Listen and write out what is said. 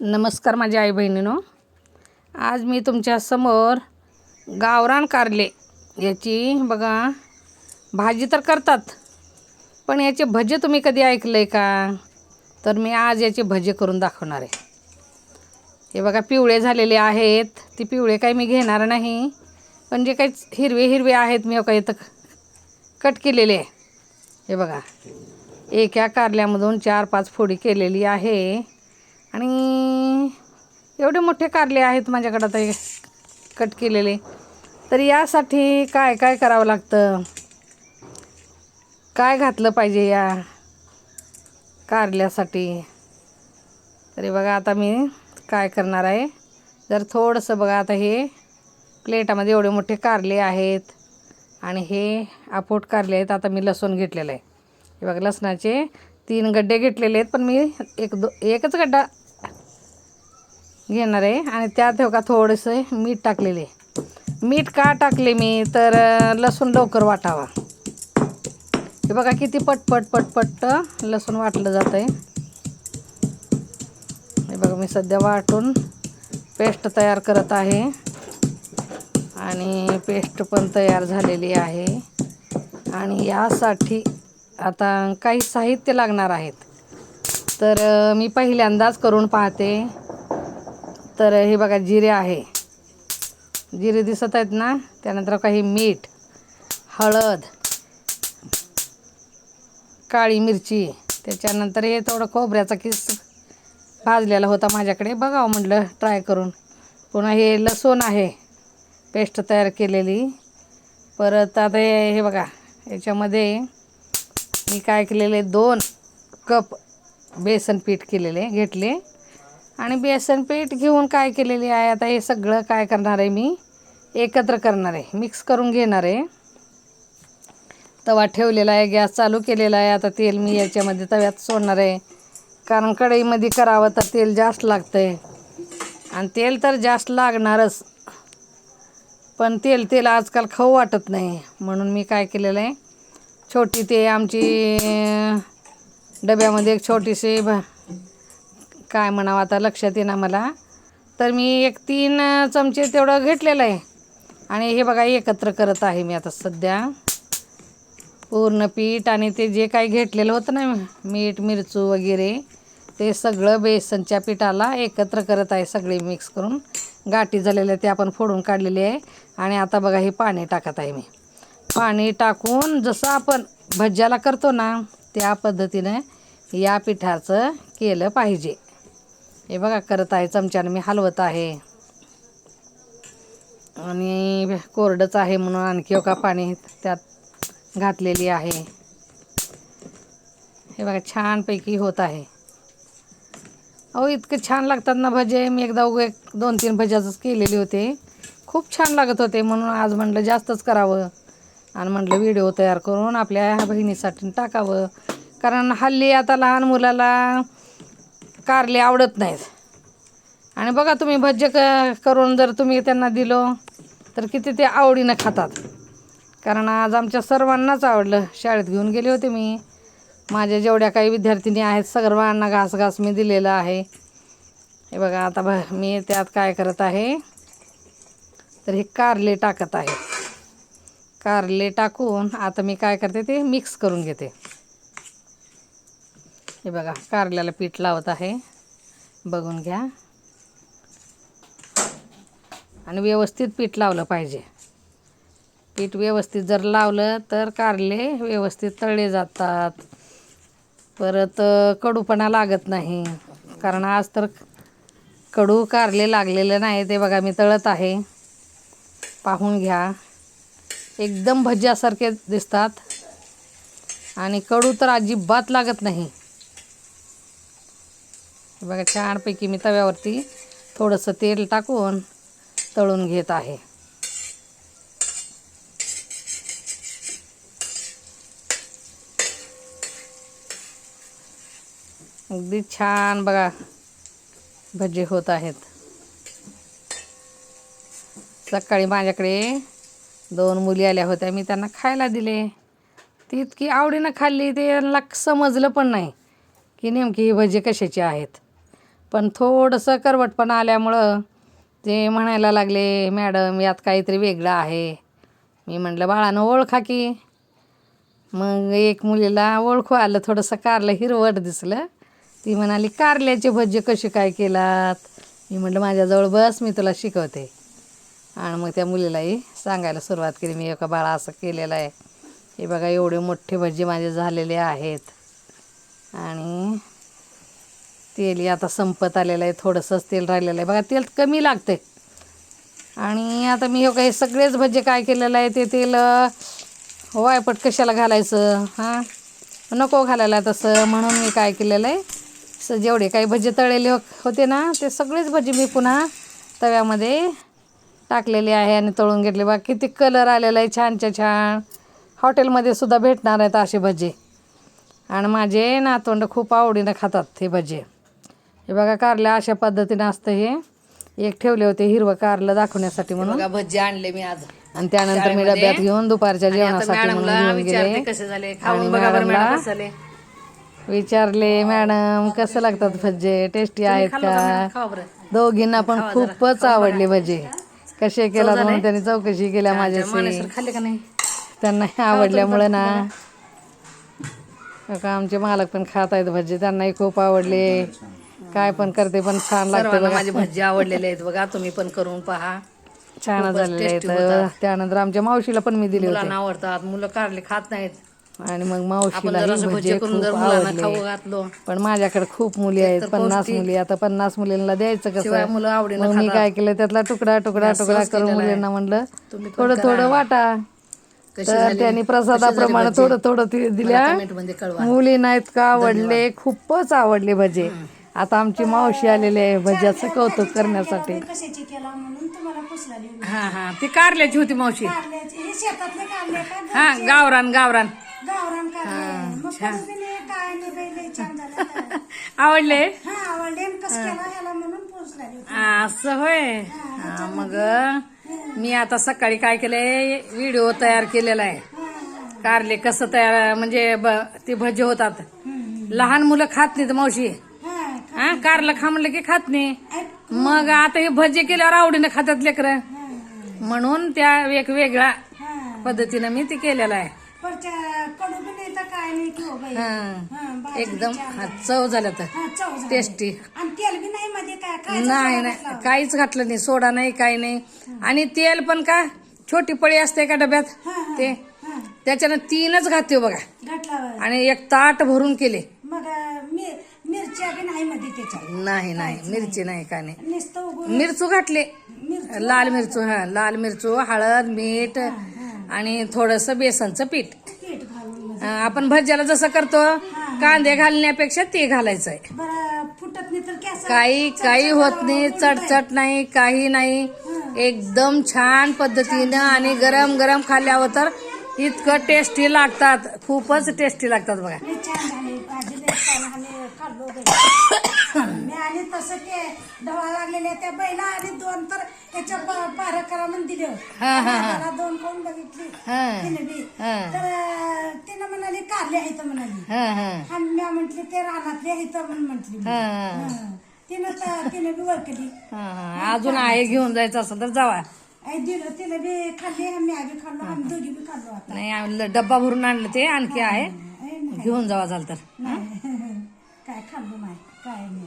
नमस्कार माझ्या आई बहिणीनो आज मी तुमच्यासमोर गावरान कारले. याची बघा भाजी तर करतात पण याचे भजे तुम्ही कधी ऐकलं आहे का? तर मी आज याचे भजे करून दाखवणार आहे. हे बघा पिवळे झालेले आहेत. ती पिवळे काही मी घेणार नाही पण जे काही हिरवे हिरवे आहेत मी काही इथं कट केलेले आहे. हे बघा एका कारल्यामधून चार पाच फोडी केलेली आहे. आणि एवढे मोठे कारले आहेत माझ्याकडं ते कट केलेले. तर यासाठी काय काय करावं लागतं? काय घातलं पाहिजे या कारल्यासाठी? तरी बघा आता मी काय करणार आहे? जर थोडंसं बघा आता हे प्लेटामध्ये एवढे मोठे कारले आहेत आणि हे आपोट कारले आहेत. आता मी लसूण घेतलेलं आहे. हे बघा लसणाचे तीन गड्डे घेतलेले आहेत पण मी एक दो एकच गड्डा घेणार आहे. आणि त्यात हो का थोडंसं मीठ टाकलेले मीठ का टाकले मी? तर लसूण लवकर वाटावा. हे बघा किती पटपट पटपट लसूण वाटलं जातं आहे हे बघा मी सध्या वाटून पेस्ट तयार करत आहे. आणि पेस्ट पण तयार झालेली आहे. आणि यासाठी आता काही साहित्य लागणार आहेत. तर मी पहिल्यांदाच करून पाहते. तर हे बघा जिरे आहे. जिरे दिसत आहेत ना त्यानंतर काही मीठ हळद काळी मिरची त्याच्यानंतर हे थोडं खोबऱ्याचा किस भाजलेला होता माझ्याकडे. बघावं म्हटलं ट्राय करून. पुन्हा हे लसूण आहे पेस्ट तयार केलेली. परत आता हे हे बघा याच्यामध्ये मी काय केलेले दोन कप बेसन पीठ केलेले घेतले. आणि बेसन पीठ घेऊन काय केलेली आहे? आता हे सगळं काय करणार आहे मी? एकत्र करणार आहे. मिक्स करून घेणार आहे. तवा ठेवलेला आहे. गॅस चालू केलेला आहे. आता तेल मी याच्यामध्ये तव्यात सोडणार आहे. कारण कढईमध्ये करावं तर तेल जास्त लागतं आहे आणि तेल तर जास्त लागणारच. पण तेल तेल आजकाल खाऊ वाटत नाही. म्हणून मी काय केलेलं आहे? छोटी ते आमची डब्यामध्ये एक छोटीशी भ काय म्हणावं आता लक्षात येईना मला. तर मी एक तीन चमचे तेवढं घेतलेलं आहे. आणि हे बघा एकत्र करत आहे मी आता सध्या. पूर्ण पीठ आणि ते जे काही घेतलेलं होतं ना मीठ मिरचू वगैरे ते सगळं बेसनच्या पिठाला एकत्र करत आहे सगळे मिक्स करून. गाठी झालेले ते आपण फोडून काढलेले आहे. आणि आता बघा हे पाणी टाकत आहे मी. पाणी टाकून जसं आपण भज्याला करतो ना त्या पद्धतीनं या पिठाचं केलं पाहिजे. हे बघा करत आहे चमच्यानं. मी हलवत आहे. आणि कोरडंच आहे म्हणून आणखी एका पाणी त्यात घातलेली आहे. हे बघा छानपैकी होत आहे. अहो इतकं छान लागतात ना भजे. मी एकदा उगा एक दोन तीन भज्याचंच केलेले होते. खूप छान लागत होते म्हणून आज म्हटलं जास्तच करावं. आणि म्हटलं व्हिडिओ तयार करून आपल्या बहिणीसाठी टाकावं. कारण हल्ली आता लहान मुलाला कारले आवडत नाहीत. आणि बघा तुम्ही भज्य क करून जर तुम्ही त्यांना दिलो तर किती ते आवडीनं खातात. कारण आज आमच्या सर्वांनाच आवडलं. शाळेत घेऊन गेले होते मी. माझ्या जेवढ्या काही विद्यार्थिनी आहेत सर्वांना घास घास मी दिलेला आहे. हे बघा आता भ मी त्यात काय करत आहे? तर हे कारले टाकत आहे. कारले टाकून आता मी काय करते ते मिक्स करून घेते. हे बघा कारल्याला पीठ लावत आहे. बघून घ्या. आणि व्यवस्थित पीठ लावलं पाहिजे. पीठ व्यवस्थित जर लावलं तर कारले व्यवस्थित तळले जातात. परत कडूपणा लागत नाही. कारण आज तर कडू कारले लागलेले नाही ते बघा मी तळत आहे. पाहून घ्या. एकदम भज्यासारखे दिसतात. आणि कडू तर अजिबात लागत नाही. बघा छानपैकी मी तव्यावरती थोडंसं तेल टाकून तळून घेत आहे. अगदी छान बघा भजे होत आहेत. सकाळी माझ्याकडे दोन मुली आल्या होत्या मी त्यांना खायला दिले. ती इतकी आवडीनं खाल्ली ते यांना समजलं पण नाही की नेमकी ही भजी कशाची आहेत. पण थोडंसं करवटपणा आल्यामुळं ते म्हणायला लागले मॅडम यात काहीतरी वेगळं आहे. मी म्हटलं बाळानं ओळखा की. मग एक मुलीला ओळखू आलं थोडंसं कारलं हिरवट दिसलं. ती म्हणाली कारल्याचे भज्जे कसे काय केलात? मी म्हटलं माझ्याजवळ बस मी तुला शिकवते. आणि मग त्या मुलीलाही सांगायला सुरुवात केली मी एका बाळा असं केलेलं आहे. हे बघा एवढे मोठे भजी माझे झालेले आहेत. आणि तेल आता संपत आलेलं आहे थोडंसंच तेल राहिलेलं आहे. बघा तेल कमी लागते आणि आता मी हे काही सगळेच भजे काय केलेलं आहे ते तेल वायपट कशाला घालायचं? हां? नको घालायला तसं. म्हणून मी काय केलेलं आहे स जेवढे काही भजे तळलेले हो-, होते ना ते सगळेच भजी मी पुन्हा तव्यामध्ये टाकलेले आहे आणि तळून घेतले. बा किती कलर आलेला आहे छानच्या छान. हॉटेलमध्ये सुद्धा भेटणार आहेत असे भजे. आणि माझे नातवंड खूप आवडीनं खातात हे भजे. हे बघा कारलं अशा पद्धतीनं असतं हे. एक ठेवले होते हिरवं कारलं दाखवण्यासाठी म्हणून. बघा भजी आणले मी आज. आणि त्यानंतर मी डब्यात घेऊन दुपारच्या जेवणासाठी म्हणून घेऊन गेले. कसे झाले आणि खाऊन बघा बरं मॅडमला मॅडम कसे झाले. विचारले मॅडम कसं लागतात भजे? टेस्टी आहेत का? खावा बरं. दोघींना पण खूपच आवडले भजे. कसे केला म्हणून त्यांनी चौकशी केल्या माझ्याशी. मानेसर खाल्ले का नाही? त्यांना आवडल्यामुळे ना. का आमचे मालक पण खात आहेत भजे. त्यांनाही खूप आवडले. काय पण करते पण छान लागते सर्वांना बघा. माझे भजी आवडलेले आहेत बघा तुम्ही पण करून पहा. छान खूपच झालेले tasty आहेत त्यानंतर आमच्या मावशीला पण मी दिले मुलांना आवडतात मुलं कारले खात नाहीत. आणि मग आपण मावशीला जर असं भजी भजे करून जर खूप मुलांना खाऊ आवडले घातलो. पण माझ्याकडे खूप मुली आहेत पन्नास. मुली. आता पन्नास मुलींना द्यायचं शिवाय कसं मुलं आवडीनं मग मी काय केलं त्यातला तुकडा तुकडा तुकडा करून. मुलींना म्हणलं तुम्ही थोडं. थोडं वाटा. कशी तर झाली? त्यांनी प्रसादाप्रमाणे? थोडं थोडं ते दिल्या. कमेंटमध्ये कळवा. मुलींना इतकं आवडले खूपच आवडले भजे. आता आमची मावशी आलेली आहे भज्याचं कौतुक करण्यासाठी. कशाची केला म्हणून तुम्हाला पुसलाली हा हा. ती कारल्याची होती मावशी. कारल्याचे. हे शेतातले कारले का हा गावरान गावरान. कारले. मग काय छान झालं आवडले? हा आवडले. आणि कसं केला ह्याला म्हणून पुसलाली होती. असं होय. हा, मग मी आता सकाळी काय केलंय? व्हिडिओ तयार केलेला आहे. कारले कसं तयार म्हणजे ब- ते भजे होतात. लहान मुलं खात नाहीत मावशी. हा हा कारलं खा म्हणलं की खात नाही. मग आता हे भजे केल्यावर आवडीनं खातात लेकरं. म्हणून त्या एक वेगळ्या हा पद्धतीनं मी ते केलेलं आहे. हो हा. हा, एकदम हा. चव झालं तर हा. टेस्टी. नाही नाही काहीच घातलं नाही सोडा नाही काही नाही. आणि तेल पण का छोटी पळी असते का डब्यात? ते. हा. त्याच्यानं तीनच घातले बघा. घातला आणि एक ताट भरून केले मग अं, मि- मिरच्या बी नाही मध्ये त्याच्यात नाही नाही मिरची नाही. का नाही नुसतं मिरचू घातले. मिरची लाल मिरचू हा लाल मिरचू हळद मीठ आणि थोडस बेसनचं पीठ. पीठ घालून अं, आपण भज्याला जसं करतो कांदे घालण्यापेक्षा ते घालायचं आहे बरं फुटत नाही तर कॅस काही काही होत नाही चटचट नाही काही नाही. एकदम छान पद्धतीनं आणि गरम गरम खाल्ल्यावर तर इतकं टेस्टी लागतात. खूपच टेस्टी लागतात बघा. लई छान झाले. भाजी लई छान झाली. खाल्लो बाई. तसं ते ढवळा लागलेल्या त्या बैला आणि दोन तर त्याच्या पार करा म्हणून दिले. मला दोन कोण बघितली? हा. तिने बी. हा. तर तिनं म्हणाली कारले आहेत म्हणाली. आणि मी म्हंटली ते रानातले आहेत म्हणून म्हंटली. तिनं तर तिने बी हा, हा. अजून आहे घेऊन जायचं असं तर जावा. दिलं तिला बी खाल्ली आम्ही आम्ही खाल्लो आम्ही दोघी बी खाल्लो आता. नाही डब्बा भरून आणलं ते आणखी आहे. घेऊन जावा झालं तर. काय खाल्लो नाही काय नाही